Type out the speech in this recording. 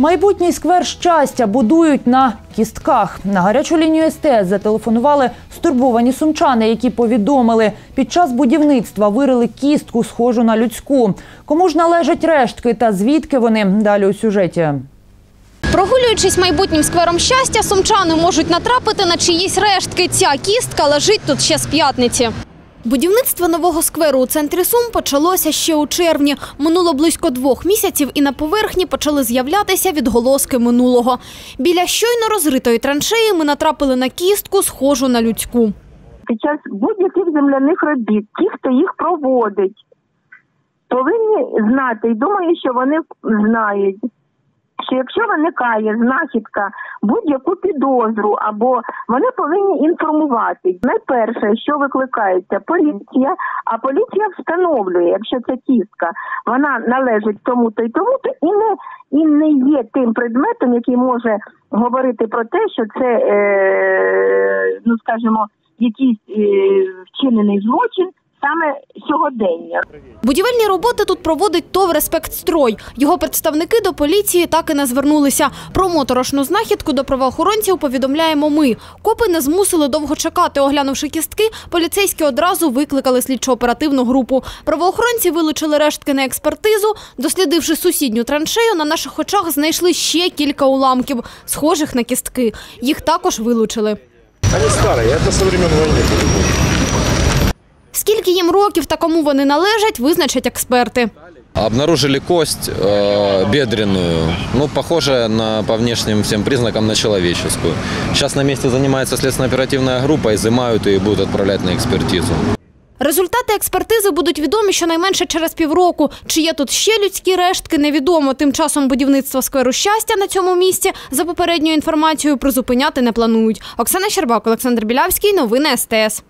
Майбутній сквер щастя будують на кістках. На гарячу лінію СТС зателефонували стурбовані сумчани, які повідомили, під час будівництва вирили кістку, схожу на людську. Кому ж належать рештки та звідки вони далі у сюжеті. Прогулюючись майбутнім сквером щастя, сумчани можуть натрапити на чиїсь рештки. Ця кістка лежить тут ще з п'ятниці. Будівництво нового скверу у центрі Сум почалося ще у червні. Минуло близько двох місяців, і на поверхні почали з'являтися відголоски минулого. Біля щойно розритої траншеї ми натрапили на кістку, схожу на людську. під час будь-яких земляних робіт, ті, хто їх проводить, повинні знати, і думаю, що вони знають, що якщо виникає знахідка будь-яку підозру, або вони повинні інформувати. Найперше, що викликається поліція, а поліція встановлює, якщо ця кістка вона належить тому-то і тому-то, і не і не є тим предметом, який може говорити про те, що це, е, ну скажімо, якийсь е, вчинений злочин саме сьогодення. Будівельні роботи тут проводить ТОВ «Респектстрой». Його представники до поліції так і не звернулися. Про моторошну знахідку до правоохоронців повідомляємо ми. Копи не змусили довго чекати. Оглянувши кістки, поліцейські одразу викликали слідчо-оперативну групу. Правоохоронці вилучили рештки на експертизу. Дослідивши сусідню траншею, на наших очах знайшли ще кілька уламків, схожих на кістки. Їх також вилучили. Они старые, это со времен войны. по-любому. Скільки їм років та кому вони належать, визначать експерти. Обнаружили кость э, бедренную, ну, похожая на, по внешним всем признакам на человеческую. Сейчас на месте занимается следственно-оперативная группа, изымают и будут отправлять на экспертизу. Результати експертизи будуть відомі щонайменше через півроку. Чи є тут ще людські рештки, невідомо. Тим часом будівництво скверу щастя на цьому місці за попередньою інформацією призупиняти не планують. Оксана Щербак, Олександр Білявський. Новини СТС.